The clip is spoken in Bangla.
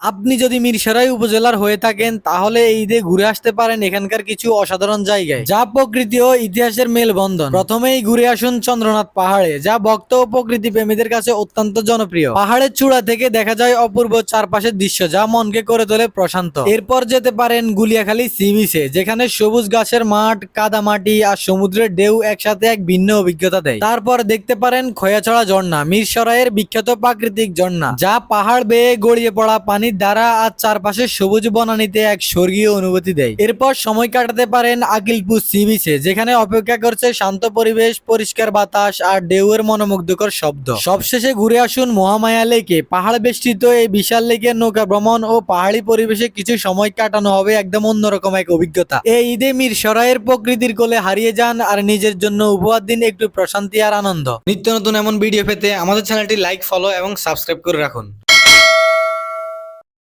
আপনি যদি মিরসরাই উপজেলার হয়ে থাকেন, তাহলে ঈদে ঘুরে আসতে পারেন এখানকার কিছু অসাধারণ জায়গায়, যা প্রকৃতি ও ইতিহাসের মেলবন্ধন। প্রথমেই ঘুরে আসুন চন্দ্রনাথ পাহাড়ে, যা ভক্ত ও প্রকৃতি প্রেমীদের কাছে অত্যন্ত জনপ্রিয়। পাহাড়ের চূড়া থেকে দেখা যায় অপূর্ব চারপাশের দৃশ্য, যা মনকে করে তোলে প্রশান্ত। এরপর যেতে পারেন গুলিয়াখালী সি বিচে যেখানে সবুজ গাছের মাঠ কাদামাটি আর সমুদ্রের ঢেউ একসাথে এক ভিন্ন অভিজ্ঞতা দেয়। তারপর দেখতে পারেন খয়াছড়া ঝর্ণা, মিরসরাইয়ের বিখ্যাত প্রাকৃতিক ঝর্ণা, যা পাহাড় বেয়ে গড়িয়ে পড়া পানির দ্বারা আর চারপাশে সবুজ বনানীতে এক স্বর্গীয় অনুভূতি দেয়। এরপর সময় কাটাতে পারেন আকিলপুর সি বিচে যেখানে অপেক্ষা করছে শান্ত পরিবেশ, পরিষ্কার বাতাস আর ঢেউয়ের মনোমুগ্ধকর শব্দ। সবশেষে ঘুরে আসুন মহামায়া লেকে। পাহাড় বেষ্টিত এই বিশাল লেকের নৌকা ভ্রমণ ও পাহাড়ি পরিবেশে কিছু সময় কাটানো হবে একদম অন্যরকম এক অভিজ্ঞতা। এই ঈদে মির সরাইয়ের প্রকৃতির কোলে হারিয়ে যান আর নিজের জন্য উপহার দিন একটু প্রশান্তি আর আনন্দ। নিত্য নতুন এমন ভিডিও পেতে আমাদের চ্যানেলটি লাইক, ফলো এবং সাবস্ক্রাইব করে রাখুন।